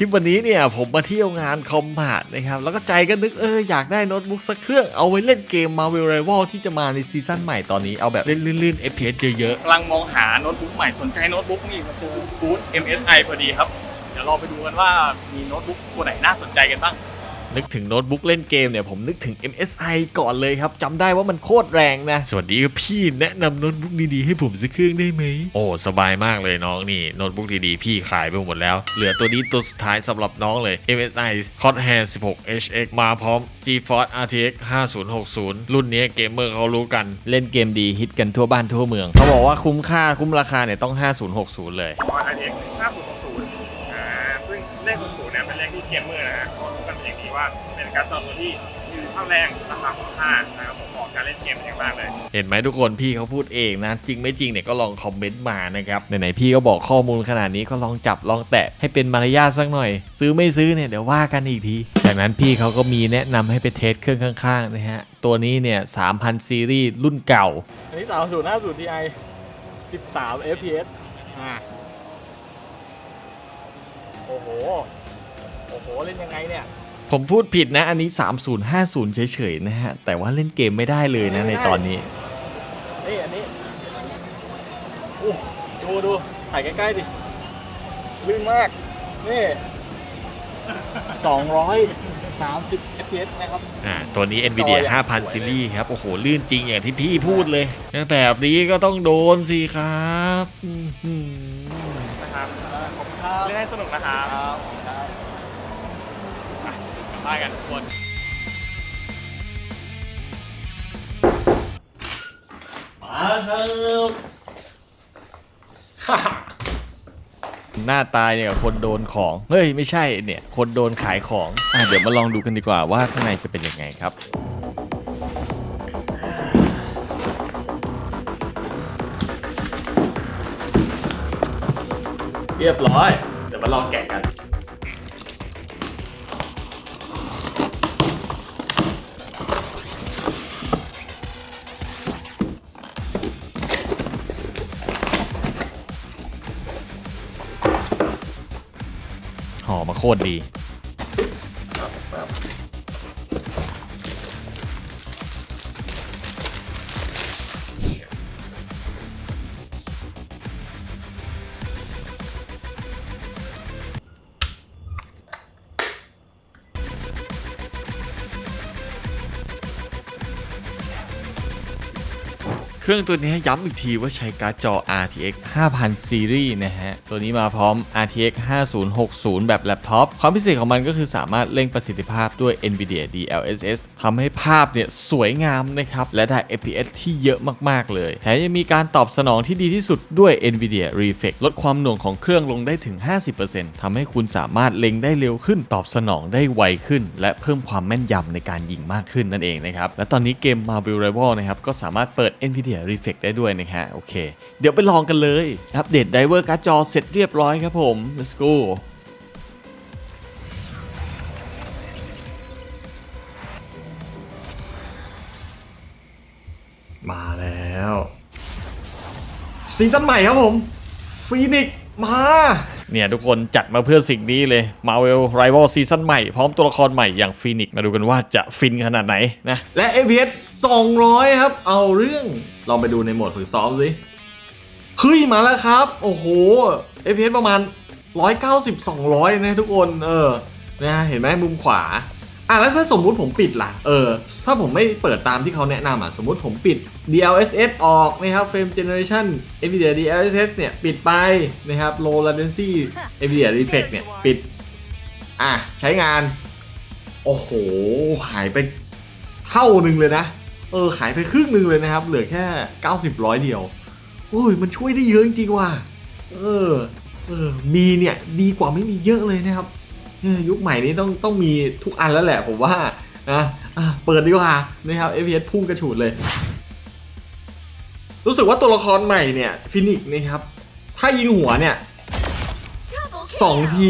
ลิปวันนี้เนี่ยผมมาเที่ยวงานคอมพาทนะครับ แล้วก็ใจก็นึกเอออยากได้โน้ตบุ๊กสักเครื่องเอาไว้เล่นเกม Marvel Rival ที่จะมาในซีซั่นใหม่ตอนนี้เอาแบบเล่นลื่นๆ FPS เยอะๆกำลังมองหาโน้ตบุ๊กใหม่สนใจโน้ตบุ๊กนี่มาดูบูธ MSI พอดีครับ เดี๋ยวเราไปดูกันว่ามีโน้ตบุ๊กตัวไหนน่าสนใจกันบ้าง นึกถึงโน้ตบุ๊กเล่นเกมเนี่ยผมนึกถึง MSI ก่อนเลยครับจำได้ว่ามันโคตรแรงนะ สวัสดีครับพี่แนะนำโน้ตบุ๊กดีๆให้ผมสักเครื่องได้ไหม โอ้สบายมากเลยน้องนี่โน้ตบุ๊กดีๆพี่ขายไปหมดแล้ว เหลือตัวนี้ตัวสุดท้ายสำหรับน้องเลย MSI Corsair 16 HX มาพร้อม GeForce RTX 5060 รุ่นนี้เกมเมอร์เขารู้กันเล่นเกมดีฮิตกันทั่วบ้านทั่วเมืองเขาบอกว่าคุ้มค่าคุ้มราคาเนี่ยต้อง 5060 เลย RTX 5060อ่าซึ่งเลข60เนี่ยเป็นเลขที่เกมเมอร์นะฮะ ว่าเป็นการ์ดจอตัวที่มีเท่าแรงราคาคุ้มค่านะครับผมเหมาะกับการเล่นเกมเป็นอย่างมากเลย เห็นไหมทุกคนพี่เขาพูดเองนะ จริงไม่จริงเนี่ยก็ลองคอมเมนต์มานะครับไหนๆพี่ก็บอกข้อมูลขนาดนี้ก็ลองจับลองแตะให้เป็นมารยาทสักหน่อย ซื้อไม่ซื้อเนี่ยเดี๋ยวว่ากันอีกที จากนั้นพี่เขาก็มีแนะนำให้ไปเทสเครื่องข้างๆนะฮะตัวนี้เนี่ย3,000 ซีรีส์รุ่นเก่า อันนี้3050 Ti 13 fps อ่าโอ้โห โอ้โห เล่นยังไงเนี่ย ผมพูดผิดนะ อันนี้ 3050 เฉยๆนะฮะ แต่ว่าเล่นเกมไม่ได้เลยนะในตอนนี้ นี่อันนี้โอ้ดูดูถ่ายใกล้ๆดิลื่นมาก นี่230 fps นะครับ อ่า ตัวนี้ NVIDIA จออย่าง5,000ซีรีส์ครับ โอ้โห ลื่นจริงอย่างที่พี่พูดเลยแบบนี้ก็ต้องโดนสิครับอื้อหือนะครับขอบคุณครับเล่นให้สนุกนะครับ ครับกลับบ้านกันทุกคนมาครับหน้าตายเนี่ยกับคนโดนของ เฮ้ย ไม่ใช่เนี่ย คนโดนขายของอะเดี๋ยวมาลองดูกันดีกว่าว่าข้างในจะเป็นยังไงครับเรียบร้อย เดี๋ยวมาลองแกะกัน โคตรดี เครื่องตัวนี้ย้ำอีกทีว่าใช้การ์ดจอ RTX 5000ซีรีส์นะฮะ ตัวนี้มาพร้อม RTX 5060 แบบแล็ปท็อป ความพิเศษของมันก็คือสามารถเร่งประสิทธิภาพด้วย NVIDIA DLSS ทำให้ภาพเนี่ยสวยงามนะครับ และได้ FPS ที่เยอะมาก ๆ เลย แถมยังมีการตอบสนองที่ดีที่สุดด้วย NVIDIA Reflex ลดความหน่วงของเครื่องลงได้ถึง 50%ทำให้คุณสามารถเล็งได้เร็วขึ้น ตอบสนองได้ไวขึ้น และเพิ่มความแม่นยำในการยิงมากขึ้นนั่นเองนะครับ และตอนนี้เกม Marvel Rival นะครับก็สามารถเปิด NVIDIA Reflex ได้ด้วยนะฮะโอเค เดี๋ยวไปลองกันเลย อัปเดตไดเวอร์การ์ดจอเสร็จเรียบร้อยครับผม let's go มาแล้วซีซั่นใหม่ครับผมฟีนิกมา เนี่ยทุกคนจัดมาเพื่อสิ่งนี้เลย Marvel Rival ซีซั่นใหม่ พร้อมตัวละครใหม่อย่างฟีนิกมาดูกันว่าจะฟินขนาดไหนนะ และ APS 200 ครับ เอาเรื่องลองไปดูในโหมดฝึกซ้อมสิเฮ้ยมาแล้วครับ โอ้โห APS ประมาณ 190 200 นะทุกคน เออนะเห็นไหมมุมขวา อะแล้วถ้าสมมุติผมปิดล่ะ เออ ถ้าผมไม่เปิดตามที่เขาแนะนำอะ สมมุติผมปิด DLSS ออกนะครับ Frame Generation NVIDIA DLSS เนี่ย ปิดไปนะครับ Low Latency NVIDIA Reflex เนี่ย ปิด อะ ใช้งาน โอ้โห หายไปเท่าหนึ่งเลยนะ เออ หายไปครึ่งหนึ่งเลยนะครับ เหลือแค่ 90ร้อยเดียวโอ้ย มันช่วยได้เยอะจริงๆว่ะ เออ เออ มีเนี่ย ดีกว่าไม่มีเยอะเลยนะครับ ยุคใหม่นี้ต้องต้องมีทุกอันแล้วแหละผมว่านะะเปิดดีกว่านะครับ FPS พุ่งกระฉูดเลย รู้สึกว่าตัวละครใหม่เนี่ยฟินิกนะครับ ถ้ายิงหัวเนี่ยสองที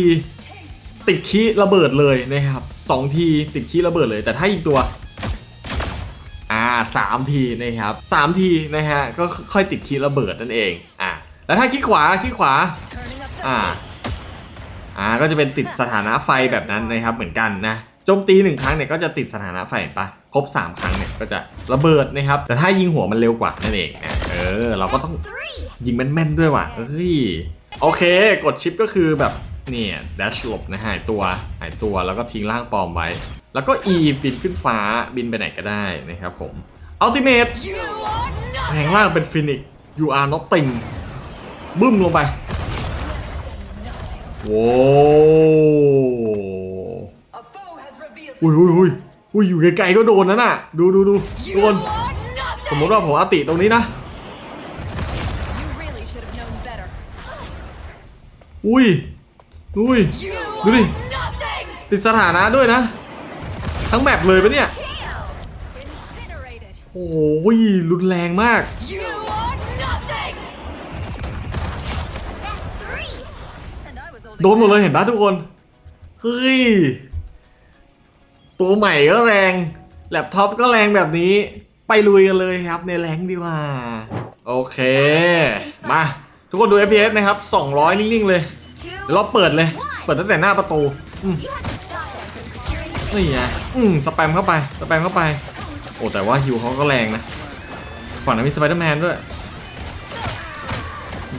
ติดคีระเบิดเลยนะครับสองทีติดคีระเบิดเลย แต่ถ้ายิงตัวอ่าสามทีนะครับสามทีนะฮะก็ค่อยติดคีระเบิดนั่นเองอ่าแล้วถ้าคลิกขวาคลิกขวาอ่า อ่าก็จะเป็นติดสถานะไฟแบบนั้นนะครับเหมือนกันนะโจมตีหนึ่งครั้งเนี่ยก็จะติดสถานะไฟปะครบ 3 ครั้งเนี่ยก็จะระเบิดนะครับ แต่ถ้ายิงหัวมันเร็วกว่านั่นเองนะเออ เราก็ต้องยิงแม่นๆด้วยว่ะเฮ้ยโอเค กดชิปก็คือแบบเนี่ยดัชหลบนะหายตัวหายตัวแล้วก็ทิ้งร่างปลอมไว้ แล้วก็ E บินขึ้นฟ้าบินไปไหนก็ได้นะครับผมอัลติเมทแผงล่างเป็นฟินิก you are nothing บึ้มลงไป โว้ A foe has revealed อุ้ยอุ้ยอุ้ยอุ้ยอยู่ไกลๆก็โดนนั่นน่ะ ดูดูดูทุกคน You are nothing. สมมติว่าผมอาติตรงนี้นะ You really should have known better. อุ้ยอุ้ย You Đưa đi. are nothing. ติดสถานะด้วยนะ ทั้งแบบเลยปะเนี่ย Kill. Incinerated. โอ้ยรุนแรงมาก โดนหมดเลยเห็นปะทุกคน เฮ้ย ตัวใหม่ก็แรง แล็ปท็อปก็แรงแบบนี้ ไปลุยกันเลยครับในแรงดีกว่า โอเค มา ทุกคนดู FPS นะครับ 200 นิ่ง ๆ เลยเดี๋ยวเราเปิดเลย เปิดตั้งแต่หน้าประตูนี่ไงอืมสแปมเข้าไป สแปมเข้าไป โอ้แต่ว่าฮิวเขาก็แรงนะ ฝั่งนั้นมีสไปเดอร์แมนด้วย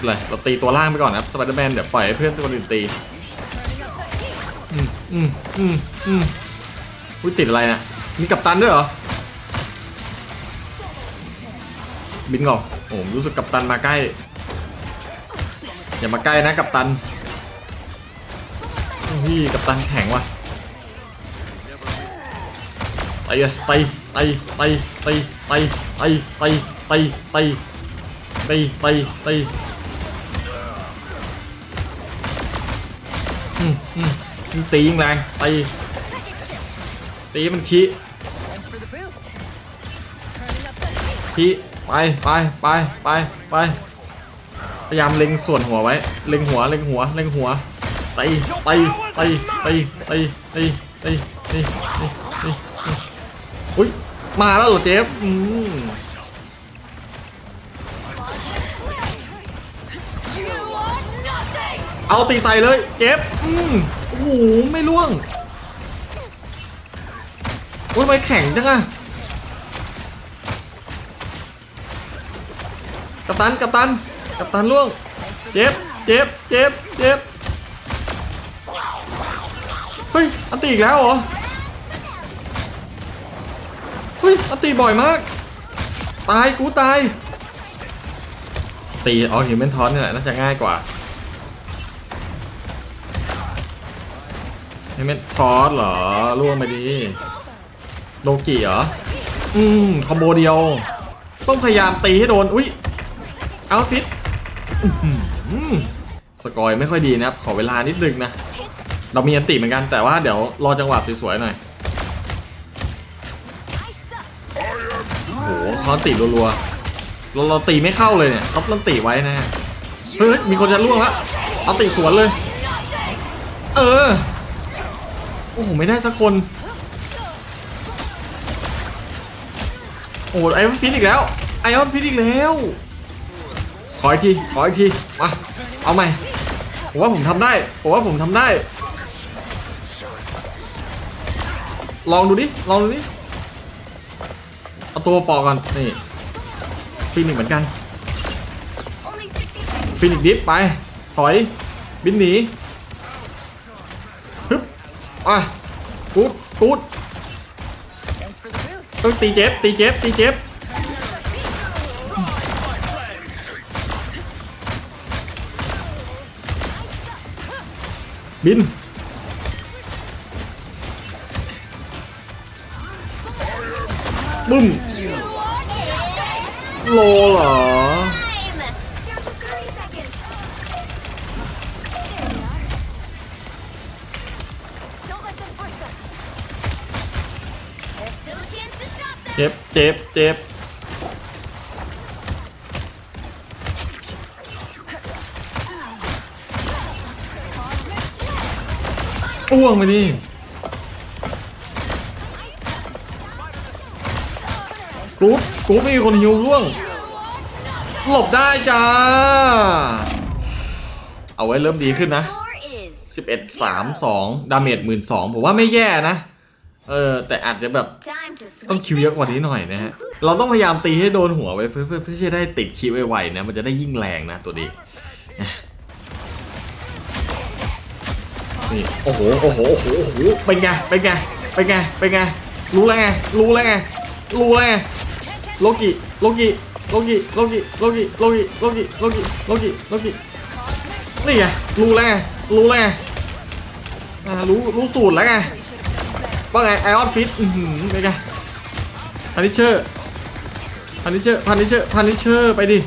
เป็นไรเราตีตัวล่างไปก่อนนะครับสไปเดอร์แมนเดี๋ยวปล่อยให้เพื่อนตัวอื่นตี อืมอืมอืมอืมอุ้ยติดอะไรนะมีกัปตันด้วยเหรอ บินก่อนโอ้ผมรู้สึกกัปตันมาใกล้ อย่ามาใกล้นะกัปตันพี่กัปตันแข็งว่ะไปเลยไปไปไปไปไปไปไปไปไปไปไป อืมอืมยิ่งตียิ่งแรงไปตีมันขี้ขี้ไปไปไปไปไปพยายามเล็งส่วนหัวไว้ เล็งหัว เล็งหัว เล็งหัวตีตีตีตีตีตีตีตีตีตีอุ้ยมาแล้วเหรอเจฟอืม เอาตีใส่เลย เจฟอืมโอ้โหไม่ล่วงโอ้ยทำไมแข็งจังอะกัปตันกัปตันกัปตันล่วง เจ็บเจ็บเจ็บเจ็บเฮ้ยอันตีอีกแล้วเหรอเฮ้ยอันตีบ่อยมาก ตายกูตาย ตีเอาหิวเมนทอนเนี่ยแหละน่าจะง่ายกว่า หิวเมนทอนเหรอล่วงไปดีโลกิเหรอ อืมคอมโบเดียว ต้องพยายามตีให้โดน อุ้ยเอาฟิตสกอยไม่ค่อยดีนะครับ ขอเวลานิดนึงนะ เรามีอันติเหมือนกันแต่ว่าเดี๋ยวรอจังหวะสวยๆหน่อยโอ้โหเขาอันติรัวๆเราเราตีไม่เข้าเลยเนี่ยเขาลันติไว้นะฮะเฮ้ยมีคนจะล่วงละเอาติสวนเลย เออ โอ้โห ไม่ได้สักคน โอ้โหไอออนฟิตอีกแล้ว ไอออนฟิตอีกแล้ว ขออีกที ขออีกที มา เอาใหม่ ผมว่าผมทำได้ ผมว่าผมทำได้ ลองดูดิ ลองดูดิ เอาตัวปอกก่อน นี่ฟินิกเหมือนกันฟินิกดิฟไป ถอย บินหนี อะกูดกูด Thanks for the boost. ต้องตีเจ็บตีเจ็บตีเจ็บบินบึ้มโลเหรอ เจ็บเจ็บเจ็บอ้วงไปดิกรุ๊ปกรุ๊ปไม่มีคนฮิวร่วง หลบได้จ้า เอาไว้เริ่มดีขึ้นนะ Score is 11 3 2 ดาเมจ12,000ผมว่าไม่แย่นะ เออแต่อาจจะแบบ Time to ต้อง switch คิวเยอะกว่านี้ things หน่อยนะฮะ เราต้องพยายามตีให้โดนหัวไว้เพื่อเพื่อเพื่อที่จะได้ติดคิวไวๆนะ มันจะได้ยิ่งแรงนะตัวนี้นะนี่โอ้โหโอ้โหโอ้โหโอ้โหเป็นไงเป็นไงเป็นไงเป็นไงรู้แล้วไงรู้แล้วไงรู้แล้วไงโลกิโลกิโลกิโลกิโลกิโลกิโลกิโลกิโลกิโลกินี่ไงรู้แล้วไงรู้แล้วไงอ่ารู้รู้สูตรแล้วไง ว่าไงไอออนฟิตอือหือเป็นไงพันนิเชอร์พันนิเชอร์พันนิเชอร์พันนิเชอร์ไปดิ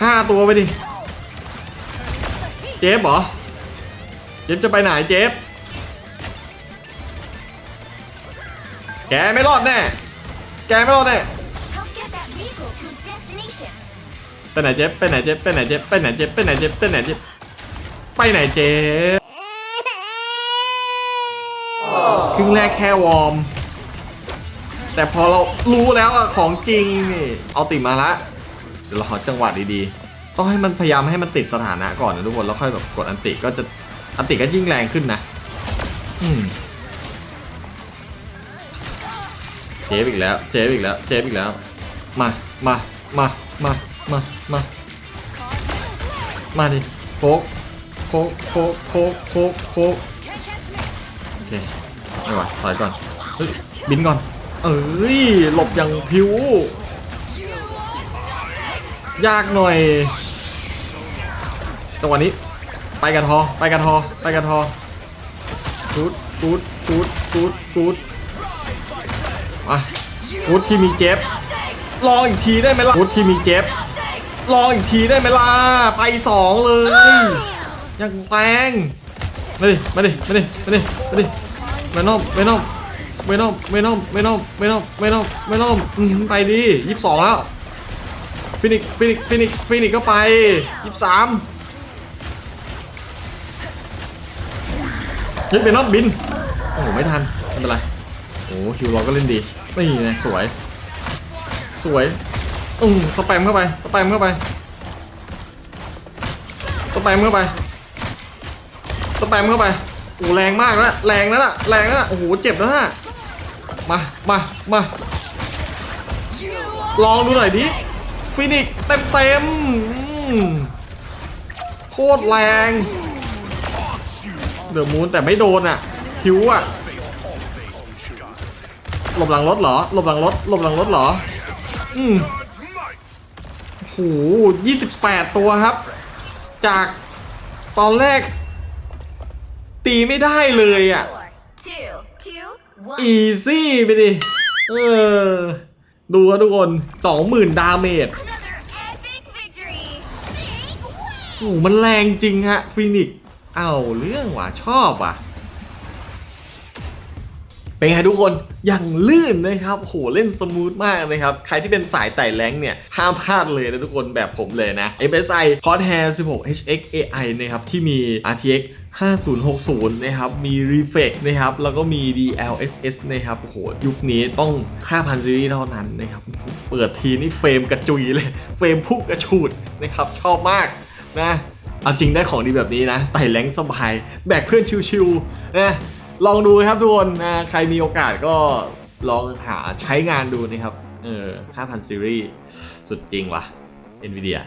ห้าตัวไปดิ เจฟเหรอ เจฟจะไปไหนเจฟ แกไม่รอดแน่ แกไม่รอดแน่ไปไหนเจฟไปไหนเจฟไปไหนเจฟไปไหนเจฟไปไหนเจฟไปไหนเจฟไปไหนเจฟ ครึ่งแรกแค่วอร์ม แต่พอเรารู้แล้วอะของจริงนี่เอาติมาละเดี๋ยวเราขอจังหวะดีๆ ต้องให้มันพยายามให้มันติดสถานะก่อนนะทุกคน แล้วค่อยแบบกดอันติก็จะอันติก็ยิ่งแรงขึ้นนะ อืมเจฟอีกแล้ว เจฟอีกแล้ว เจฟอีกแล้ว มา มา มา มา มา มา มาดิโคกโคกโคกโคกโคกโคกโอเค ไม่ไหวถอยก่อนเฮ้ยบินก่อน เอ้ยหลบอย่างพิว ยากหน่อยจังหวะนี้ ไปกันทอ ไปกันทอ ไปกันทอกูดกูดกูดกูดกูดมากูดที่มีเจ็บรออีกทีได้ไหมล่ะกูดที่มีเจ็บรออีกทีได้ไหมล่ะ ไปสองเลย ยังแรงมาดิ มาดิ มาดิ มาดิ มาดิ เวนอมเวนอมเวนอมเวนอมเวนอมเวนอมเวนอมเวนอมอืมไปดิยี่สิบสองแล้วฟินิกฟินิกฟินิกฟินิกก็ไปยี่สิบสามเฮ้ยเป็นรอบบิน โอ้โห ไม่ทันไม่เป็นไร โอ้คิวเราก็เล่นดี นี่ไงสวย สวยอืมสแปมเข้าไป สแปมเข้าไป สแปมเข้าไป สแปมเข้าไป โอ้แรงมากนะแรงนะน่ะแรงนะโอ้โหเจ็บนะฮะมามามาลองดูหน่อยดิฟินิกเต็มเต็มๆโคตรแรงเดือมูนแต่ไม่โดนอะคิวอะหลบหลังรถเหรอหลบหลังรถหลบหลังรถเหรอ อืมโอ้โหยี่สิบแปดตัวครับ จากตอนแรก ตีไม่ได้เลยอะ อีซี่ไปดิ เออ ดูอะทุกคนสองหมื่นดาเมจโอ้โหมันแรงจริงฮะฟินิกเอาเรื่องว่ะชอบว่ะ เป็นไงทุกคนอย่างลื่นนะครับโหเล่นสมูทมากนะครับ ใครที่เป็นสายไต่แรงเนี่ย ห้ามพลาดเลยนะทุกคนแบบผมเลยนะ MSI Crosshair 16 HX AI นะครับ ที่มี RTX 5060 นะครับ มี Reflex นะครับ แล้วก็มี DLSS นะครับ โอ้โห ยุคนี้ต้อง 5,000 ซีรีส์เท่านั้นนะครับ เปิดทีนี่เฟรมกระจุยเลย เฟรมพุ่งกระฉูดนะครับ ชอบมากนะ เอาจริงได้ของดีแบบนี้นะ ไต่แรงสบาย แบกเพื่อนชิวๆนะ ลองดูครับทุกคนนะ ใครมีโอกาสก็ลองหาใช้งานดูนะครับ เออ 5,000 ซีรีส์ สุดจริงว่ะ NVIDIA